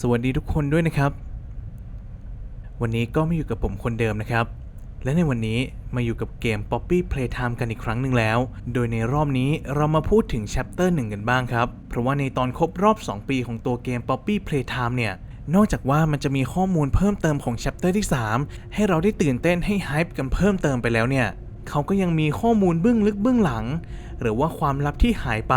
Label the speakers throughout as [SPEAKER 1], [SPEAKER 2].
[SPEAKER 1] สวัสดีทุกคนด้วยนะครับ วันนี้ก็มาอยู่กับผมคนเดิมนะครับ และในวันนี้มาอยู่กับเกม Poppy Playtime กันอีกครั้งหนึ่งแล้ว โดยในรอบนี้เรามาพูดถึง Chapter 1 กันบ้างครับ เพราะว่าในตอนครบรอบ 2 ปีของตัวเกม Poppy Playtime เนี่ย นอกจากว่ามันจะมีข้อมูลเพิ่มเติมของ Chapter ที่ 3 ให้เราได้ตื่นเต้นให้ hype กันเพิ่มเติมไปแล้วเนี่ยเขาก็ยังมีข้อมูลเบื้องลึกเบื้องหลัง หรือว่าความลับที่หายไป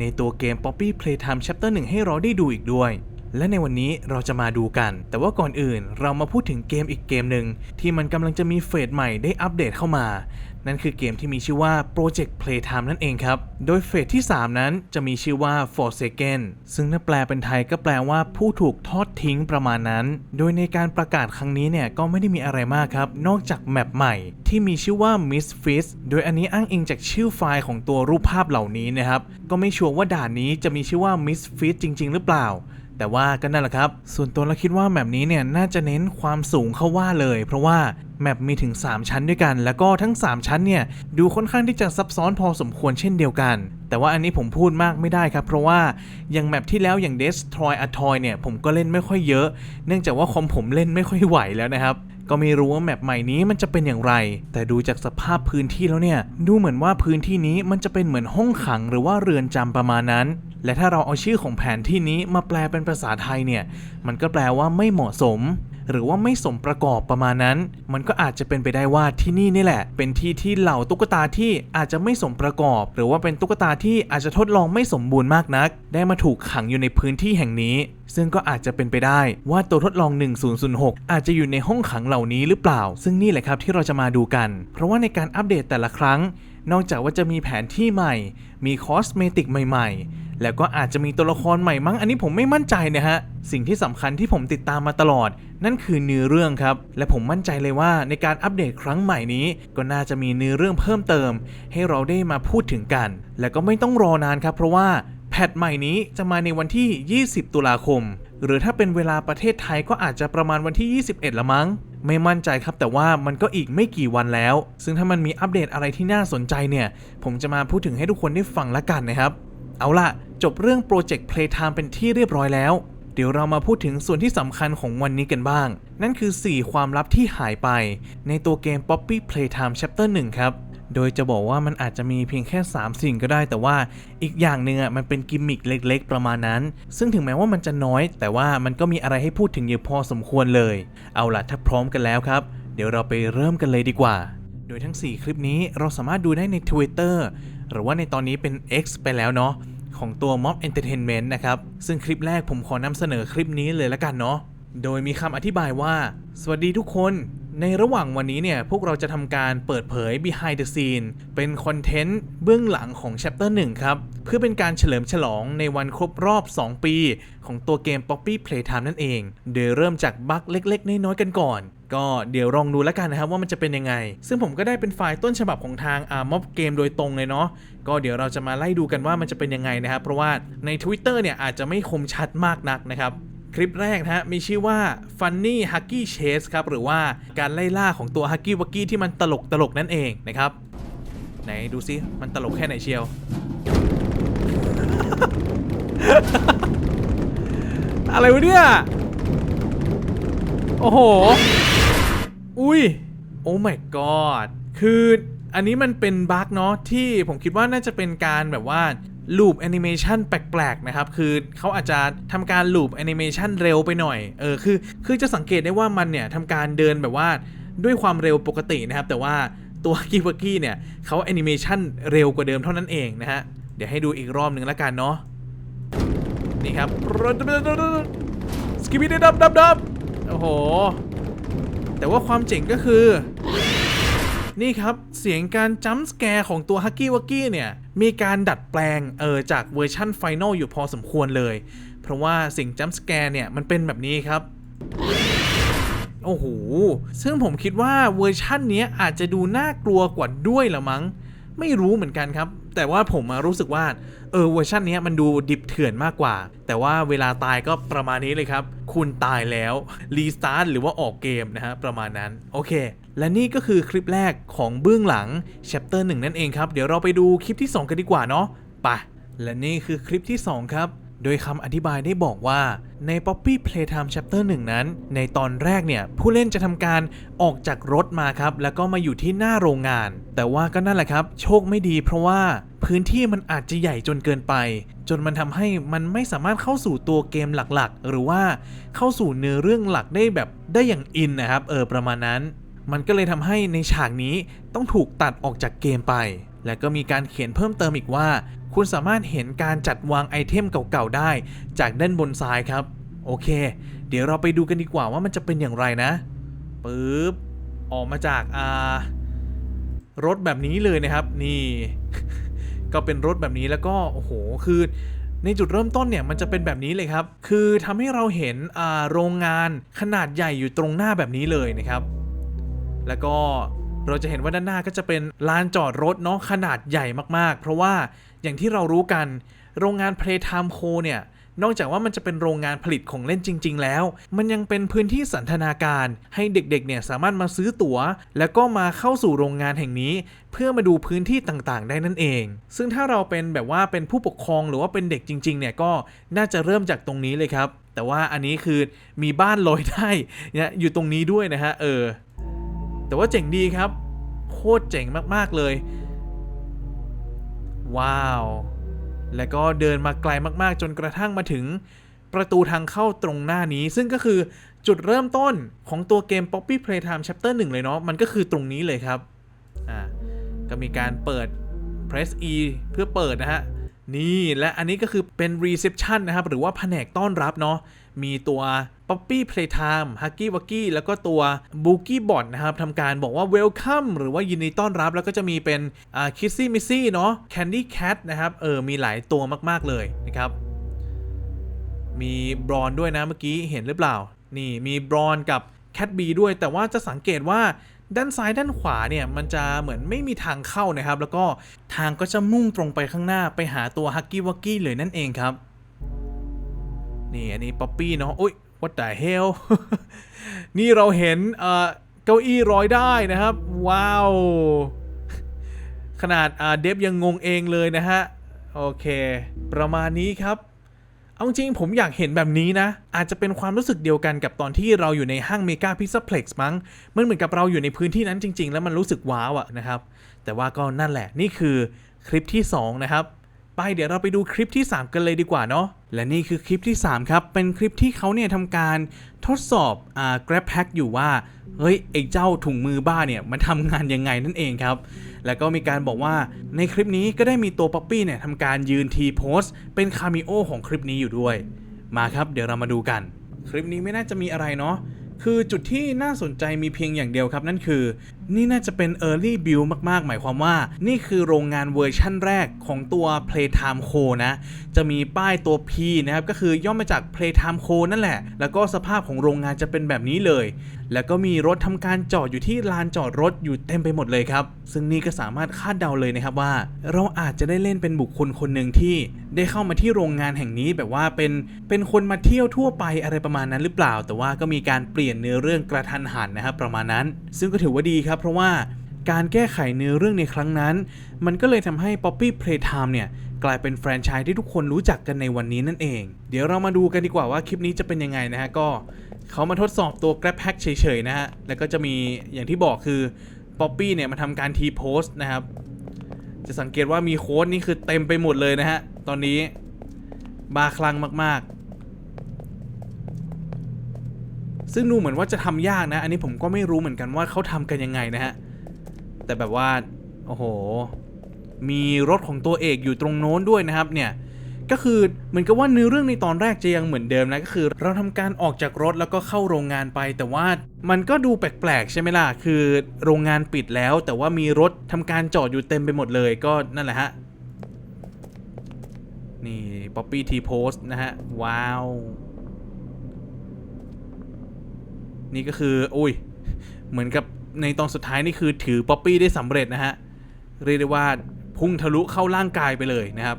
[SPEAKER 1] ในตัวเกม Poppy Playtime Chapter 1 ให้เราได้ดูอีกด้วย และในวันนี้เราจะมาดูกัน แต่ว่าก่อนอื่นเรามาพูดถึงเกมอีกเกมหนึ่งที่มันกำลังจะมีเฟสใหม่ได้อัปเดตเข้ามา นั่นคือเกมที่มีชื่อว่า Project Playtime นั่นเองครับ โดยเฟสที่ 3 นั้นจะมีชื่อว่า Forsaken ซึ่งถ้าแปลเป็นไทยก็แปลว่าผู้ถูกทอดทิ้งประมาณนั้น โดยในการประกาศครั้งนี้เนี่ยก็ไม่ได้มีอะไรมากครับ นอกจากแมปใหม่ที่มีชื่อว่า Misfits โดยอันนี้อ้างอิงจากชื่อไฟล์ของตัวรูปภาพเหล่านี้นะครับ ก็ไม่ชัวร์ว่าด่านนี้จะมีชื่อว่า Misfits จริง ๆ หรือเปล่า แต่ว่าก็นั่นแหละครับ ส่วนตัวเราคิดว่าแมปนี้เนี่ยน่าจะเน้นความสูงเข้าว่าเลย เพราะว่าแมปมีถึง 3 ชั้นด้วยกัน แล้วก็ทั้ง 3 ชั้นเนี่ยดูค่อนข้างที่จะซับซ้อนพอสมควรเช่นเดียวกัน แต่ว่าอันนี้ผมพูดมากไม่ได้ครับ เพราะว่าอย่างแมปที่แล้วอย่าง Destroy a Toy เนี่ยผมก็เล่นไม่ค่อยเยอะ เนื่องจากว่าคอมผมเล่นไม่ค่อยไหวแล้วนะครับ ก็ไม่รู้ว่าแมปใหม่นี้มันจะเป็นอย่างไร แต่ดูจากสภาพพื้นที่แล้วเนี่ย ดูเหมือนว่าพื้นที่นี้มันจะเป็นเหมือนห้องขังหรือว่าเรือนจำประมาณนั้น และถ้าเราเอาชื่อของแผนที่นี้มาแปลเป็นภาษาไทยเนี่ย มันก็แปลว่าไม่เหมาะสม หรือว่าไม่สมประกอบประมาณนั้น มันก็อาจจะเป็นไปได้ว่าที่นี่นี่แหละ เป็นที่ที่เหล่าตุ๊กตาที่อาจจะไม่สมประกอบ หรือว่าเป็นตุ๊กตาที่อาจจะทดลองไม่สมบูรณ์มากนัก ได้มาถูกขังอยู่ในพื้นที่แห่งนี้ ซึ่งก็อาจจะเป็นไปได้ว่าตัวทดลอง 1006 อาจจะอยู่ในห้องขังเหล่านี้หรือเปล่า ซึ่งนี่แหละครับที่เราจะมาดูกัน เพราะว่าในการอัปเดตแต่ละครั้ง นอกจากว่าจะมีแผนที่ใหม่ มีคอสเมติกใหม่ๆ แล้วก็อาจจะมีตัวละครใหม่มั้งอันนี้ผมไม่มั่นใจนะฮะ สิ่งที่สำคัญที่ผมติดตามมาตลอด นั่นคือเนื้อเรื่องครับ และผมมั่นใจเลยว่าในการอัปเดตครั้งใหม่นี้ ก็น่าจะมีเนื้อเรื่องเพิ่มเติม ให้เราได้มาพูดถึงกัน และก็ไม่ต้องรอนานครับ เพราะว่าแพทใหม่นี้จะมาในวันที่ 20 ตุลาคม หรือถ้าเป็นเวลาประเทศไทยก็อาจจะประมาณวันที่ 21 ละมั้ง ไม่มั่นใจครับแต่ว่ามันก็อีกไม่กี่วันแล้ว ซึ่งถ้ามันมีอัปเดตอะไรที่น่าสนใจเนี่ย ผมจะมาพูดถึงให้ทุกคนได้ฟังละกันนะครับ เอาล่ะ จบเรื่องโปรเจกต์ Playtime เป็นที่เรียบร้อยแล้ว เดี๋ยวเรามาพูดถึงส่วนที่สำคัญของวันนี้กันบ้าง นั่นคือ 4 ความลับที่หายไป ในตัวเกม Poppy Playtime Chapter 1 ครับ โดยจะบอกว่ามันอาจจะมีเพียงแค่ 3 สิ่งก็ได้ แต่ว่าอีกอย่างหนึ่งอะมันเป็นกิมมิคเล็กๆ ประมาณนั้น ซึ่งถึงแม้ว่ามันจะน้อย แต่ว่ามันก็มีอะไรให้พูดถึงเยอะพอสมควรเลย เอาล่ะถ้าพร้อมกันแล้วครับ เดี๋ยวเราไปเริ่มกันเลยดีกว่าโดยทั้ง 4 คลิปนี้เราสามารถดูได้ใน Twitter หรือว่าในตอนนี้เป็น X ไปแล้วเนาะ ของตัว Mob Entertainment นะครับ ซึ่งคลิปแรกผมขอนำเสนอคลิปนี้เลยละกันเนาะ โดยมีคำอธิบายว่า สวัสดีทุกคน ในระหว่างวันนี้เนี่ย พวกเราจะทำการเปิดเผย behind the scene เป็นคอนเทนต์เบื้องหลังของ chapter 1 ครับ เพื่อเป็นการเฉลิมฉลองในวันครบรอบ 2 ปี ของตัวเกม Poppy Playtime นั่นเอง โดยเริ่มจากบั๊กเล็ก ๆ น้อยๆกันก่อน ก็เดี๋ยวลองดูแล้วกันนะครับว่ามันจะเป็นยังไง ซึ่งผมก็ได้เป็นไฟล์ต้นฉบับของทางอ่าม็อบเกมโดยตรงเลยเนาะก็เดี๋ยวเราจะมาไล่ดูกันว่ามันจะเป็นยังไงนะครับเพราะว่าใน Twitter เนี่ยอาจจะไม่คมชัดมากนักนะครับคลิปแรกนะฮะมีชื่อว่า Funny Huggy Chase ครับหรือว่าการไล่ล่าของตัว Huggy Wuggy ที่มันตลกตลกนั่นเองนะครับ ไหนดูซิมันตลกแค่ไหนเชียว อะไรวะเนี่ย โอ้โห อุ้ย โอ้ my god คืออันนี้มันเป็นบั๊กเนาะที่ผมคิดว่าน่าจะเป็นการแบบว่าลูปแอนิเมชันแปลกๆ นะครับ คือเขาอาจจะทำการลูปแอนิเมชันเร็วไปหน่อย เออ คือ คือจะสังเกตได้ว่ามันเนี่ยทำการเดินแบบว่าด้วยความเร็วปกตินะครับ แต่ว่าตัวกิวกี้เนี่ยเขาแอนิเมชันเร็วกว่าเดิมเท่านั้นเองนะฮะ เดี๋ยวให้ดูอีกรอบหนึ่งแล้วกันเนาะ นี่ครับสกิปปี้ดับดับดับโอ้โห แต่ว่าความเจ๋งก็คือ นี่ครับเสียงการจัมป์สแกร์ของตัวฮักกี้วักกี้เนี่ย มีการดัดแปลงเออจากเวอร์ชั่นไฟนอลอยู่พอสมควรเลย เพราะว่าเสียงจัมป์สแกร์เนี่ย มันเป็นแบบนี้ครับโอ้โห ซึ่งผมคิดว่าเวอร์ชั่นนี้อาจจะดูน่ากลัวกว่าด้วยละมั้ง ไม่รู้เหมือนกันครับ แต่ว่าผมมารู้สึกว่า เออเวอร์ชันนี้มันดูดิบเถื่อนมากกว่า แต่ว่าเวลาตายก็ประมาณนี้เลยครับ คุณตายแล้วรีสตาร์ทหรือว่าออกเกมนะฮะ ประมาณนั้น โอเค และนี่ก็คือคลิปแรกของเบื้องหลัง chapter 1 นั่นเองครับ เดี๋ยวเราไปดูคลิปที่ 2 กันดีกว่าเนาะไปและนี่คือคลิปที่ 2 ครับ โดยคำอธิบายได้บอกว่าใน Poppy Playtime Chapter 1 นั้น ในตอนแรกเนี่ย ผู้เล่นจะทำการออกจากรถมาครับ แล้วก็มาอยู่ที่หน้าโรงงาน แต่ว่าก็นั่นแหละครับ โชคไม่ดีเพราะว่าพื้นที่มันอาจจะใหญ่จนเกินไป จนมันทำให้มันไม่สามารถเข้าสู่ตัวเกมหลักๆ หรือว่าเข้าสู่เนื้อเรื่องหลักได้แบบได้อย่างอินนะครับ เออประมาณนั้น มันก็เลยทำให้ในฉากนี้ต้องถูกตัดออกจากเกมไป และก็มีการเขียนเพิ่มเติมอีกว่า คุณสามารถเห็นการจัดวางไอเทมเก่าๆได้ จากด้านบนซ้ายครับ โอเค เดี๋ยวเราไปดูกันดีกว่าว่ามันจะเป็นอย่างไรนะปึ๊บออกมาจากอ่ารถแบบนี้เลยนะครับ นี่ ก็เป็นรถแบบนี้แล้วก็โอ้โหคือในจุดเริ่มต้นเนี่ยมันจะเป็นแบบนี้เลยครับ คือทำให้เราเห็นโรงงานขนาดใหญ่อยู่ตรงหน้าแบบนี้เลยนะครับ แล้วก็ เราจะเห็นว่าด้านหน้าก็จะเป็นลานจอดรถเนาะขนาดใหญ่มากๆ เพราะว่าอย่างที่เรารู้กันโรงงาน Playtime Co เนี่ยนอกจากว่ามันจะเป็นโรงงานผลิตของเล่นจริง ๆ แล้ว มันยังเป็นพื้นที่สันทนาการ ให้เด็กๆ เนี่ยสามารถมาซื้อตั๋ว แล้วก็มาเข้าสู่โรงงานแห่งนี้ เพื่อมาดูพื้นที่ต่างๆ ได้นั่นเอง ซึ่งถ้าเราเป็นแบบว่าเป็นผู้ปกครองหรือว่าเป็นเด็กจริง ๆ เนี่ยก็น่าจะเริ่มจากตรงนี้เลยครับ แต่ว่าอันนี้คือมีบ้านลอยได้นี่อยู่ตรงนี้ด้วยนะฮะเออ แต่ว่าเจ๋งดีครับ โคตรเจ๋งมากๆเลย ว้าว แล้วก็เดินมาไกลมากๆ จนกระทั่งมาถึงประตูทางเข้าตรงหน้านี้ ซึ่งก็คือจุดเริ่มต้นของตัวเกม Poppy Playtime Chapter 1 เลยเนาะ มันก็คือตรงนี้เลยครับ อ่า ก็มีการเปิด press E เพื่อเปิดนะฮะ นี่และอันนี้ก็คือเป็น reception นะครับ หรือว่าแผนกต้อนรับเนาะ มีตัว Poppy Playtime Huggy Wuggy แล้วก็ตัว Boogie Bot นะครับทำการบอกว่า welcome หรือว่ายินดีต้อนรับ แล้วก็จะมีเป็นอ่า Kissy Missy เนาะ Candy Cat นะครับเออมีหลายตัวมากๆเลยนะครับมีบรอนด้วยนะเมื่อกี้เห็นหรือเปล่า นี่มีบรอนกับแคทบีด้วย แต่ว่าจะสังเกตว่าด้านซ้ายด้านขวาเนี่ยมันจะเหมือนไม่มีทางเข้านะครับ แล้วก็ทางก็จะมุ่งตรงไปข้างหน้าไปหาตัวฮักกี้วักกี้เลยนั่นเองครับ นี่อันนี้ป๊อปปี้เนาะอุ้ย what the hell นี่เราเห็นเอ่อเก้าอี้ร้อยได้นะครับ ว้าว ขนาดอาเดฟยังงงเองเลยนะฮะ โอเค ประมาณนี้ครับ เอาจริงผมอยากเห็นแบบนี้นะ อาจจะเป็นความรู้สึกเดียวกันกับตอนที่เราอยู่ในห้างเมกาพิซซ่าเพล็กซ์มั้ง มันเหมือนกับเราอยู่ในพื้นที่นั้นจริง ๆ แล้วมันรู้สึกว้าวอะนะครับ แต่ว่าก็นั่นแหละนี่คือคลิปที่ 2 นะครับ ไปเดี๋ยวเราไปดูคลิปที่ 3 กันเลยดีกว่าเนาะ และนี่คือคลิปที่ 3 ครับ เป็นคลิปที่เขาเนี่ยทำการทดสอบอ่า Grab Pack อยู่ว่า เฮ้ย ไอ้เจ้าถุงมือบ้าเนี่ยมันทำงานยังไงนั่นเองครับ แล้วก็มีการบอกว่าในคลิปนี้ก็ได้มีตัวป๊อปปี้เนี่ยทำการยืนทีโพสเป็นคาเมิโอของคลิปนี้อยู่ด้วย มาครับ เดี๋ยวเรามาดูกัน คลิปนี้ไม่น่าจะมีอะไรเนาะคือจุดที่น่าสนใจมีเพียงอย่างเดียวครับนั่นคือ นี่น่าจะเป็น Early Build มากๆ หมายความว่า นี่คือโรงงานเวอร์ชั่นแรกของตัว Playtime Co นะ จะมีป้ายตัว P นะครับ ก็คือย่อมาจาก Playtime Co นั่นแหละ แล้วก็สภาพของโรงงานจะเป็นแบบนี้เลย แล้วก็มีรถทำการจอดอยู่ที่ลานจอดรถอยู่เต็มไปหมดเลยครับ ซึ่งนี่ก็สามารถคาดเดาเลยนะครับว่า เราอาจจะได้เล่นเป็นบุคคลคนหนึ่งที่ได้เข้ามาที่โรงงานแห่งนี้แบบว่าเป็นเป็นคนมาเที่ยวทั่วไปอะไรประมาณนั้นหรือเปล่า แต่ว่าก็มีการเปลี่ยนเนื้อเรื่องกระทันหันนะครับประมาณนั้น ซึ่งก็ถือว่าดีครับ เพราะว่าการแก้ไขเนื้อเรื่องในครั้งนั้น มันก็เลยทำให้ Poppy Playtime เนี่ยกลายเป็นแฟรนไชส์ที่ทุกคนรู้จักกันในวันนี้นั่นเอง เดี๋ยวเรามาดูกันดีกว่าว่าคลิปนี้จะเป็นยังไงนะฮะก็ เขามาทดสอบตัว Grab Pack เฉยๆนะฮะ แล้วก็จะมีอย่างที่บอกคือ Poppy เนี่ยมาทำการทีโพสนะครับ จะสังเกตว่ามีโค้ดนี่คือเต็มไปหมดเลยนะฮะ ตอนนี้บาคลังมากๆ ซึ่งดูเหมือนว่าจะทำยากนะ อันนี้ผมก็ไม่รู้เหมือนกันว่าเขาทำกันยังไงนะฮะ แต่แบบว่า โอ้โห มีรถของตัวเอกอยู่ตรงโน้นด้วยนะครับเนี่ย ก็คือเหมือนกับว่าเนื้อเรื่องในตอนแรกจะยังเหมือนเดิมนะก็คือ เราทำการออกจากรถแล้วก็เข้าโรงงานไป แต่ว่ามันก็ดูแปลกๆ ใช่ไหมล่ะ คือโรงงานปิดแล้ว แต่ว่ามีรถทำการจอดอยู่เต็มไปหมดเลยก็นั่นแหละฮะ นี่ Poppy T Post นะฮะ ว้าว นี่ก็คือ อุ้ย เหมือนกับในตอนสุดท้ายนี่คือถือป๊อปปี้ได้สำเร็จนะฮะ เรียกได้ว่าพุ่งทะลุเข้าร่างกายไปเลยนะครับ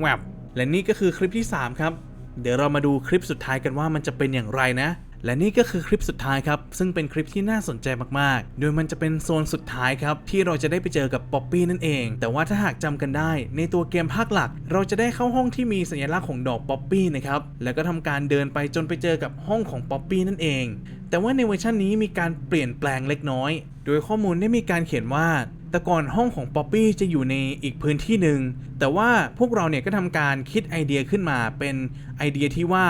[SPEAKER 1] แวบ และนี่ก็คือคลิปที่ 3 ครับ เดี๋ยวเรามาดูคลิปสุดท้ายกันว่ามันจะเป็นอย่างไรนะ และนี่ก็คือคลิปสุดท้ายครับ ซึ่งเป็นคลิปที่น่าสนใจมากๆ โดยมันจะเป็นโซนสุดท้ายครับ ที่เราจะได้ไปเจอกับป๊อปปี้นั่นเอง แต่ว่าถ้าหากจำกันได้ ในตัวเกมภาคหลัก เราจะได้เข้าห้องที่มีสัญลักษณ์ของดอกป๊อปปี้นะครับแล้วก็ทำการเดินไปจนไปเจอกับห้องของป๊อปปี้นั่นเอง แต่ว่าในเวอร์ชันนี้มีการเปลี่ยนแปลงเล็กน้อย โดยข้อมูลได้มีการเขียนว่า แต่ก่อนห้องของป๊อปปี้จะอยู่ในอีกพื้นที่หนึ่งแต่ว่าพวกเราเนี่ยก็ทำการคิดไอเดียขึ้นมาเป็นไอเดียที่ว่า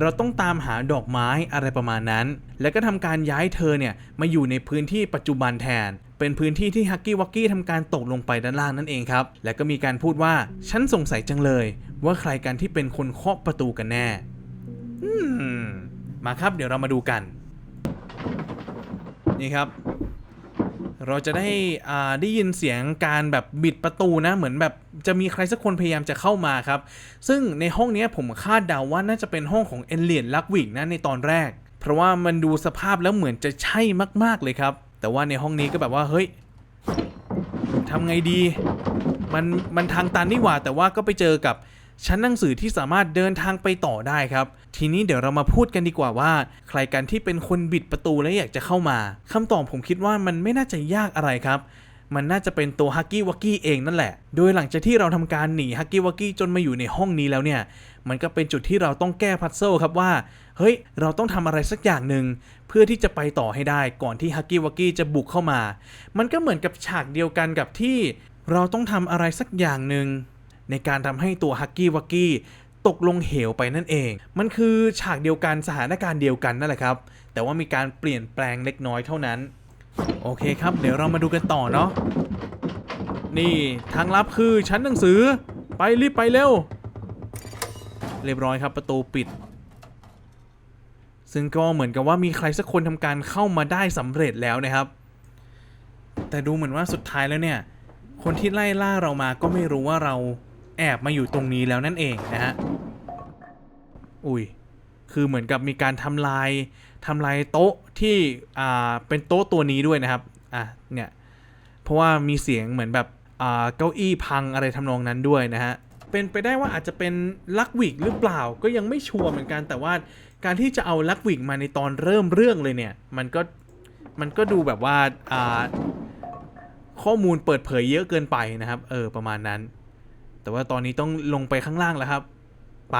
[SPEAKER 1] เราต้องตามหาดอกไม้อะไรประมาณนั้น แล้วก็ทำการย้ายเธอเนี่ยมาอยู่ในพื้นที่ปัจจุบันแทน เป็นพื้นที่ที่ฮักกี้วักกี้ทำการตกลงไปด้านล่างนั่นเองครับ แล้วก็มีการพูดว่าฉันสงสัยจังเลย ว่าใครกันที่เป็นคนเคาะประตูกันแน่มมาครับเดี๋ยวเรามาดูกัน นี่ครับ เราจะได้อ่าได้ยินเสียงการแบบบิดประตูนะ เหมือนแบบจะมีใครสักคนพยายามจะเข้ามาครับ ซึ่งในห้องเนี้ยผมคาดเดาว่าน่าจะเป็นห้องของเอเลียนลักวิกนะในตอนแรก เพราะว่ามันดูสภาพแล้วเหมือนจะใช่มากๆเลยครับ แต่ว่าในห้องนี้ก็แบบว่าเฮ้ยทำไงดี มันมันทางตันนี่หว่าแต่ว่าก็ไปเจอกับ ชั้นหนังสือที่สามารถเดินทางไปต่อได้ครับ ทีนี้เดี๋ยวเรามาพูดกันดีกว่าว่า ใครกันที่เป็นคนบิดประตูและอยากจะเข้ามาคำตอบผมคิดว่ามันไม่น่าจะยากอะไรครับ มันน่าจะเป็นตัวฮักกี้วักกี้เองนั่นแหละ โดยหลังจากที่เราทำการหนีฮักกี้วักกี้จนมาอยู่ในห้องนี้แล้วเนี่ย มันก็เป็นจุดที่เราต้องแก้พัซเซิลครับว่า เฮ้ย เราต้องทำอะไรสักอย่างหนึ่งเพื่อที่จะไปต่อให้ได้ก่อนที่ฮักกี้วักกี้จะบุกเข้ามา มันก็เหมือนกับฉากเดียวกันกับที่ เราต้องทำอะไรสักอย่างหนึ่ง ในการทำให้ตัวฮักกี้วักกี้ตกลงเหวไปนั่นเอง มันคือฉากเดียวกันสถานการณ์เดียวกันนั่นแหละครับ แต่ว่ามีการเปลี่ยนแปลงเล็กน้อยเท่านั้น โอเคครับ เดี๋ยวเรามาดูกันต่อเนาะ นี่ทางลับคือชั้นหนังสือ ไปรีบไปเร็ว เรียบร้อยครับประตูปิด ซึ่งก็เหมือนกับว่ามีใครสักคนทำการเข้ามาได้สำเร็จแล้วนะครับ แต่ดูเหมือนว่าสุดท้ายแล้วเนี่ย คนที่ไล่ล่าเรามาก็ไม่รู้ว่าเรา แอบมาอยู่ตรงนี้แล้วนั่นเองนะฮะ อุ้ย คือเหมือนกับมีการทำลายทำลายโต๊ะที่อ่าเป็นโต๊ะตัวนี้ด้วยนะครับ อะ เนี่ย เพราะว่ามีเสียงเหมือนแบบอ่าเก้าอี้พังอะไรทำนองนั้นด้วยนะฮะ เป็นไปได้ว่าอาจจะเป็นลักวิกหรือเปล่า ก็ยังไม่ชัวร์เหมือนกัน แต่ว่าการที่จะเอาลักวิกมาในตอนเริ่มเรื่องเลยเนี่ย มันก็ มันก็ดูแบบว่าอ่าข้อมูลเปิดเผยเยอะเกินไปนะครับ เออ ประมาณนั้น แต่ว่าตอนนี้ต้องลงไปข้างล่างแล้วครับ ไป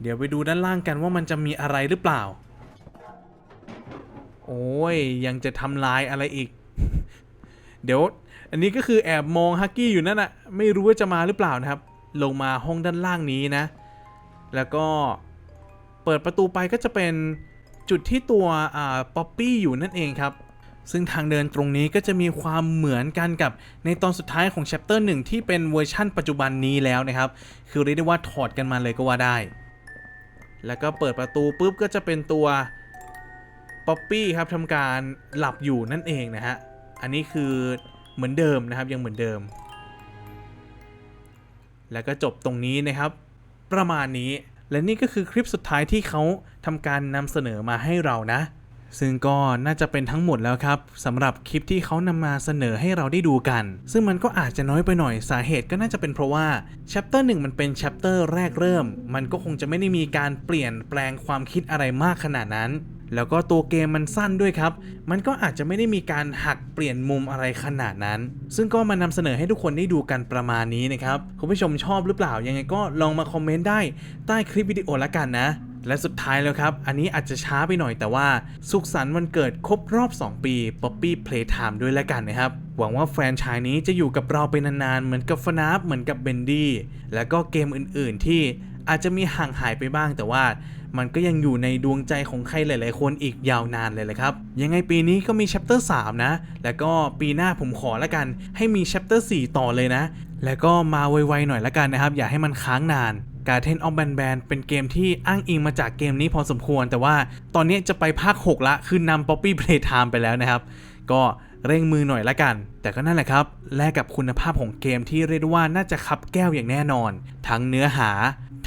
[SPEAKER 1] เดี๋ยวไปดูด้านล่างกันว่ามันจะมีอะไรหรือเปล่า โอ้ยยังจะทำลายอะไรอีก เดี๋ยว อันนี้ก็คือแอบมองฮักกี้อยู่นั่นอะไม่รู้ว่าจะมาหรือเปล่านะครับ ลงมาห้องด้านล่างนี้นะ แล้วก็เปิดประตูไปก็จะเป็นจุดที่ตัวอ่าป๊อปปี้อยู่นั่นเองครับ ซึ่งทางเดินตรงนี้ก็จะมีความเหมือนกันกับในตอนสุดท้ายของ chapter 1 ที่เป็นเวอร์ชั่นปัจจุบันนี้แล้วนะครับ คือเรียกได้ว่าถอดกันมาเลยก็ว่าได้ แล้วก็เปิดประตูปุ๊บก็จะเป็นตัวป๊อปปี้ครับทำการหลับอยู่นั่นเองนะฮะ อันนี้คือเหมือนเดิมนะครับยังเหมือนเดิม แล้วก็จบตรงนี้นะครับ ประมาณนี้และนี่ก็คือคลิปสุดท้ายที่เขาทำการนำเสนอมาให้เรานะ ซึ่งก็น่าจะเป็นทั้งหมดแล้วครับสำหรับคลิปที่เขานำมาเสนอให้เราได้ดูกัน ซึ่งมันก็อาจจะน้อยไปหน่อยสาเหตุก็น่าจะเป็นเพราะว่า chapter 1มันเป็น chapter แรกเริ่ม มันก็คงจะไม่ได้มีการเปลี่ยนแปลงความคิดอะไรมากขนาดนั้น แล้วก็ตัวเกมมันสั้นด้วยครับ มันก็อาจจะไม่ได้มีการหักเปลี่ยนมุมอะไรขนาดนั้น ซึ่งก็มานำเสนอให้ทุกคนได้ดูกันประมาณนี้นะครับคุณผู้ชมชอบหรือเปล่ายังไงก็ลองมาคอมเมนต์ได้ใต้คลิปวิดีโอละกันนะ และสุดท้ายแล้วครับ อันนี้อาจจะช้าไปหน่อยแต่ว่า สุขสันต์วันเกิดครบรอบ 2 ปี Poppy Playtime ด้วยละกันนะครับ หวังว่าแฟรนไชายนี้จะอยู่กับเราไปนานๆ เหมือนกับฟนาฟเหมือนกับเบนดี้แล้วก็เกมอื่นๆ ที่อาจจะมีห่างหายไปบ้างแต่ว่ามันก็ยังอยู่ในดวงใจของใครหลาย ๆ คนอีกยาวนานเลยแหละครับ ยังไงปีนี้ก็มี chapter 3นะ แล้วก็ปีหน้าผมขอละกัน ให้มี chapter 4ต่อเลยนะ แล้วก็มาไว ๆ หน่อยละกันนะครับ อย่าให้มันค้างนาน การเทนออฟแบนแบนเป็นเกมที่อ้างอิงมาจากเกมนี้พอสมควร แต่ว่าตอนนี้จะไปภาค 6 ละ คือนำ Poppy Playtime ไปแล้วนะครับ ก็เร่งมือหน่อยละกัน แต่ก็นั่นแหละครับ แลกกับคุณภาพของเกมที่เรียกได้ว่าน่าจะคับแก้วอย่างแน่นอน ทั้งเนื้อหา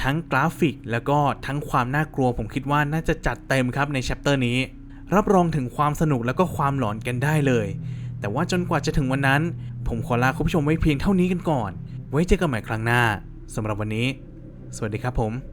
[SPEAKER 1] ทั้งกราฟิก แล้วก็ทั้งความน่ากลัวผมคิดว่าน่าจะจัดเต็มครับในแชปเตอร์นี้ รับรองถึงความสนุกแล้วก็ความหลอนกันได้เลย แต่ว่าจนกว่าจะถึงวันนั้น ผมขอลาคุณผู้ชมไว้เพียงเท่านี้กันก่อน ไว้เจอกันใหม่ครั้งหน้าสำหรับวันนี้ สวัสดีครับผม